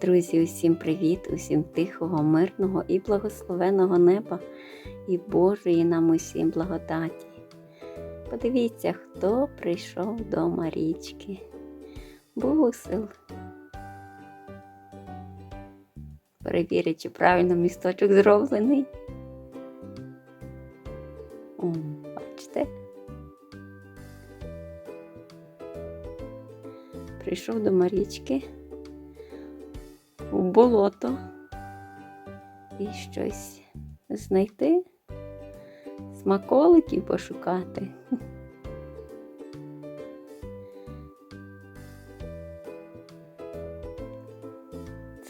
Друзі, усім привіт, усім тихого, мирного і благословеного неба і Божої нам усім благодаті. Подивіться, хто прийшов до Марічки. Бусел. Перевірить, чи правильно місточок зроблений. О, бачите? Прийшов до Марічки в болото і щось знайти, смаколиків пошукати.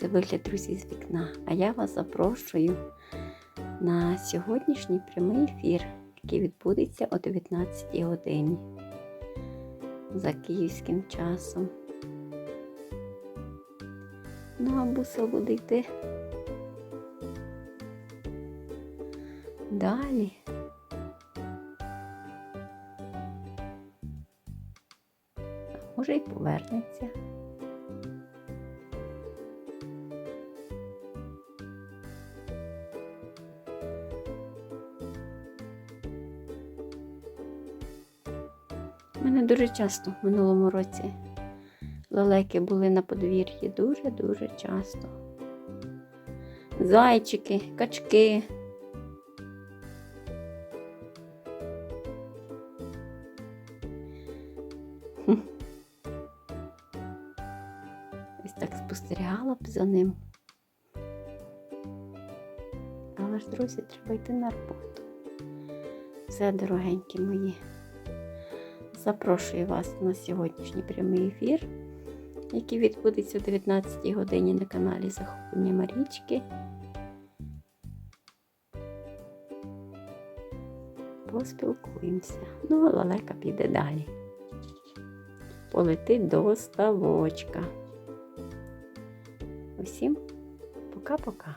Це вигляд, друзі, з вікна. А я вас запрошую на сьогоднішній прямий ефір, який відбудеться о 19 годині за київським часом. Ну, а йти. Далі. А може й повернеться. Мене дуже часто в минулому році лелеки були на подвір'ї дуже-дуже часто. Зайчики, качки. Ось так спостерігала б за ним. Але ж, друзі, треба йти на роботу. Все, дорогенькі мої. Запрошую вас на сьогоднішній прямий ефір, який відбудеться о 19 годині на каналі Захоплення Марічки. Поспілкуємося. Ну, лалека піде далі. Полетить до ставочка. Усім пока-пока.